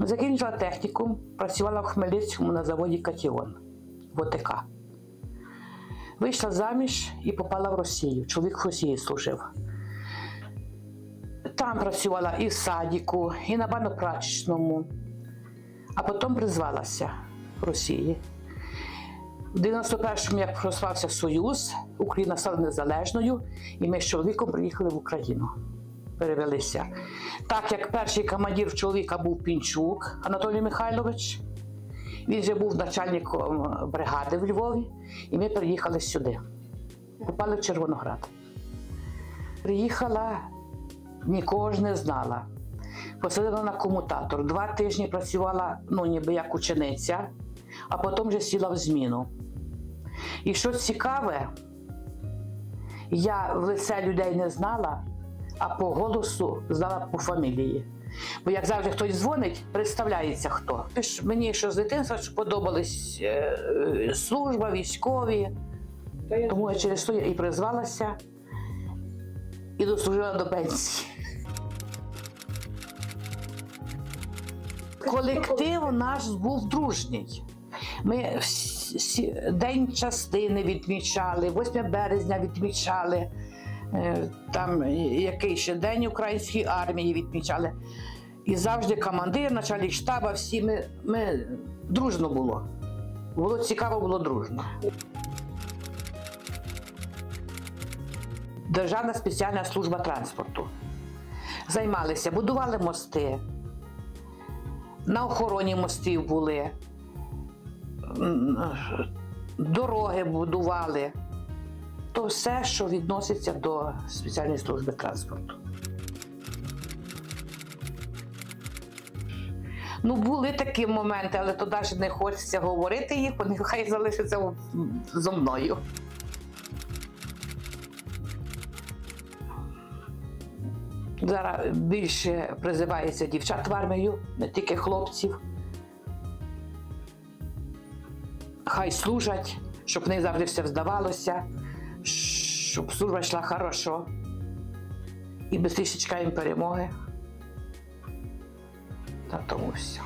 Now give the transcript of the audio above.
Закінчила технікум, працювала в Хмельницькому на заводі Катіон в ОТК. Вийшла заміж і попала в Росію. Чоловік в Росії служив. Там працювала і в садіку, і на банопрачечному, а потім призвалася в Росії. В 91-му, як розпався Союз, Україна стала незалежною, і ми з чоловіком приїхали в Україну. Перевелися. Так як перший командир чоловіка був Пінчук Анатолій Михайлович, він вже був начальником бригади в Львові, і ми приїхали сюди. Попали в Червоноград. Приїхала, нікого ж не знала. Посадила на комутатор. Два тижні працювала, ну, ніби як учениця, а потім вже сіла в зміну. І що цікаве, я в лице людей не знала, а по голосу знала по фамілії. Бо як завжди хтось дзвонить, представляється хто. Мені що з дитинства ж подобались е, е, служба, військові. Тому я через то і призвалася і дослужила до пенсії. Колектив наш був дружній. Ми День частини відмічали, 8 березня відмічали, там який ще День Української армії відмічали. І завжди командир, начальник штаба, всі ми, ми дружно було. Було цікаво, було дружно. Державна спеціальна служба транспорту. Займалися, будували мости, на охороні мостів були, дороги будували. То все, що відноситься до спеціальної служби транспорту. Ну, були такі моменти, але то навіть не хочеться говорити їх, вони хай залишаться зо мною. Зараз більше призивається дівчат в армію, не тільки хлопців. Хай служать, щоб них завжди все вздавалося, щоб служба йшла хорошо. І швидше їм перемоги. На тому все.